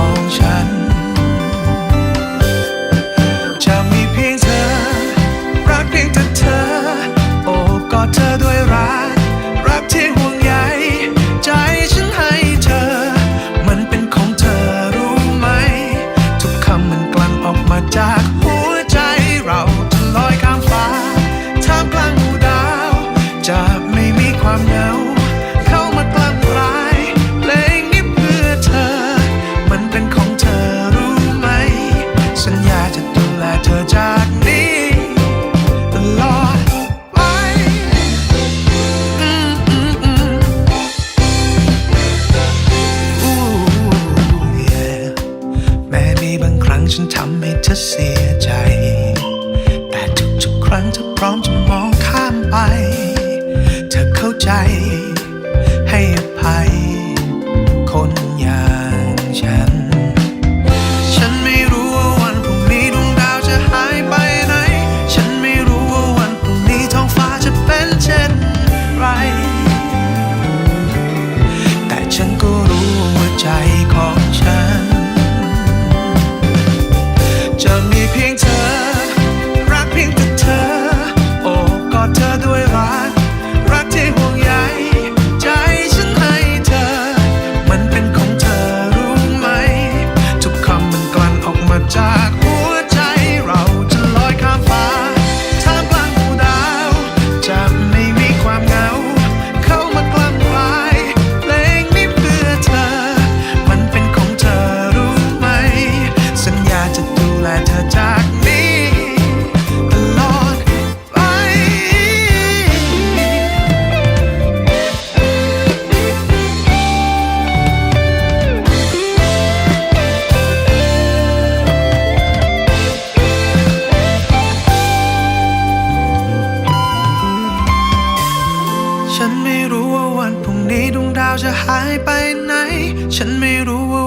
ของฉัน เธอเสียใจ แต่ทุกๆครั้งเธอพร้อมจะมองข้ามไป เธอเข้าใจ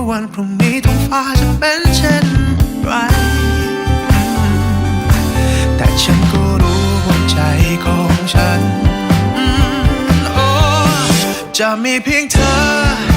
วันพรุ่งนี้ท้องฟ้าจะเป็นเช่นไร แต่ฉันก็รู้ว่าใจของฉัน จะมีเพียงเธอ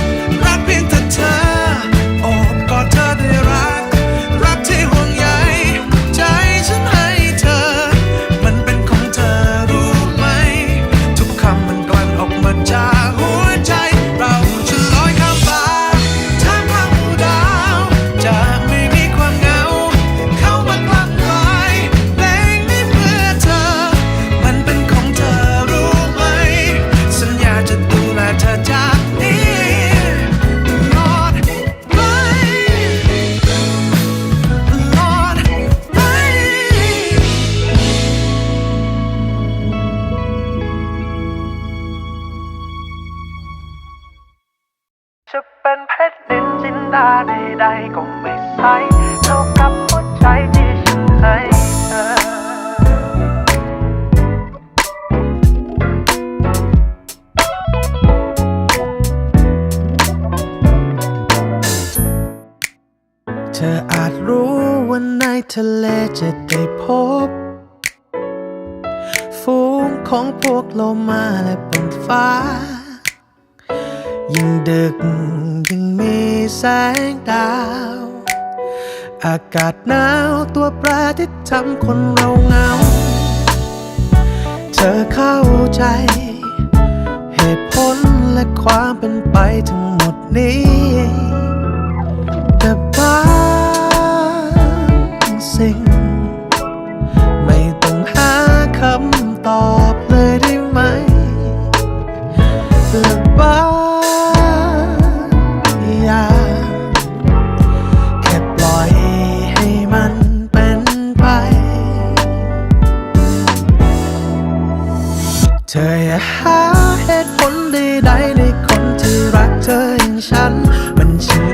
เนเพชรดินจินดาใดๆก็ไม่ใสเท่ากับหัวใจที่ฉันให้เธอเธออาจรู้ว่าในทะเลจะได้พบ ฝูงของพวกโลมาและบนฟ้า ยังดึกยังมีแสงดาว อากาศหนาวตัวแปรที่ทำคนเราเหงา เธอเข้าใจ เหตุผลและความเป็นไปทั้งหมดนี้ sunshine.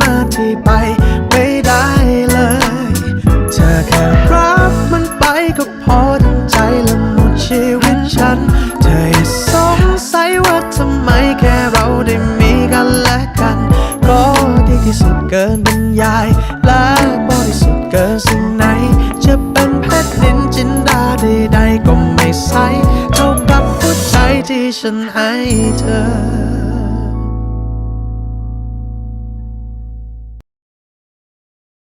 มาที่ไปไม่ได้เลย เธอแค่รับมันไปก็พอทั้งใจและหมดชีวิตฉัน เธออย่าสงสัยว่าทำไมแค่เราได้มีกันและกัน ก็ดีที่สุดเกินบรรยาย และบริสุทธิ์เกินสิ่งไหน จะเป็นเพชรนินจินดาใดๆก็ไม่ใสเท่ากับหัวใจที่ฉันให้เธอ